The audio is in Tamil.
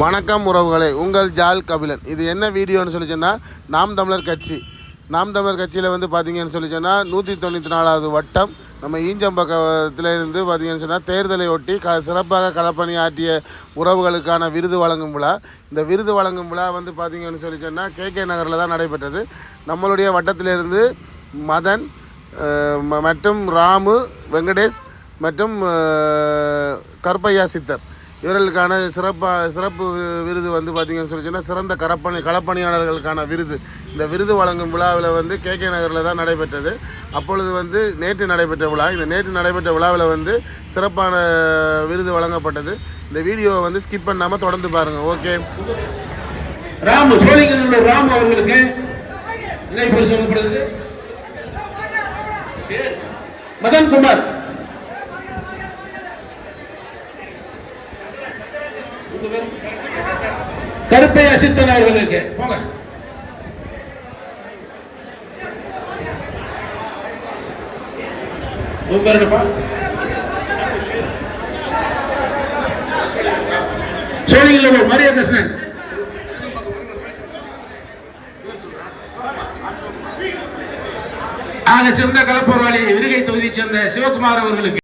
வணக்கம் உறவுகளே உங்கள் ஜால் கபிலன். இது என்ன வீடியோன்னு சொல்லி சொன்னால் நாம் தமிழர் கட்சி. நாம் தமிழர் கட்சியில் வந்து பார்த்தீங்கன்னு சொல்லி சொன்னால் நூற்றி தொண்ணூற்றி நாலாவது வட்டம். நம்ம ஈஞ்சம்பக்கத்தில் இருந்து பார்த்தீங்கன்னு சொன்னால் தேர்தலை ஒட்டி க சிறப்பாக களப்பணி ஆற்றிய உறவுகளுக்கான விருது வழங்கும் விழா. இந்த விருது வழங்கும் விழா வந்து பார்த்தீங்கன்னு சொல்லி சொன்னால் கே கே நகரில் தான் நடைபெற்றது. நம்மளுடைய வட்டத்திலிருந்து மதன் மற்றும் ராமு வெங்கடேஷ் மற்றும் கருப்பையா சித்தர். இவர்களுக்கான சிறப்பாக சிறப்பு விருது வந்து பார்த்தீங்கன்னு சொல்லி சொன்னால் சிறந்த கரப்பணி களப்பணியாளர்களுக்கான விருது. இந்த விருது வழங்கும் விழாவில் வந்து கே. கே. நகரில் தான் நடைபெற்றது. அப்பொழுது வந்து நேற்று நடைபெற்ற விழா. இந்த நேற்று நடைபெற்ற விழாவில் வந்து சிறப்பான விருது வழங்கப்பட்டது. இந்த வீடியோவை வந்து ஸ்கிப் பண்ணாமல் தொடர்ந்து பாருங்கள் ஓகே? ராமு சோழிங்கநல்லூர் ராமு அவர்களுக்கு என்ன பேர் சொல்லப்படுது? மதன் குமார் உங்க பேர்? கருப்பையா சித்தன் அவர்களுக்கு போங்க கிருஷ்ணன். ஆக சிறந்த கலப்போராளி விருகை தொகுதியைச் சேர்ந்த சிவகுமார் அவர்களுக்கு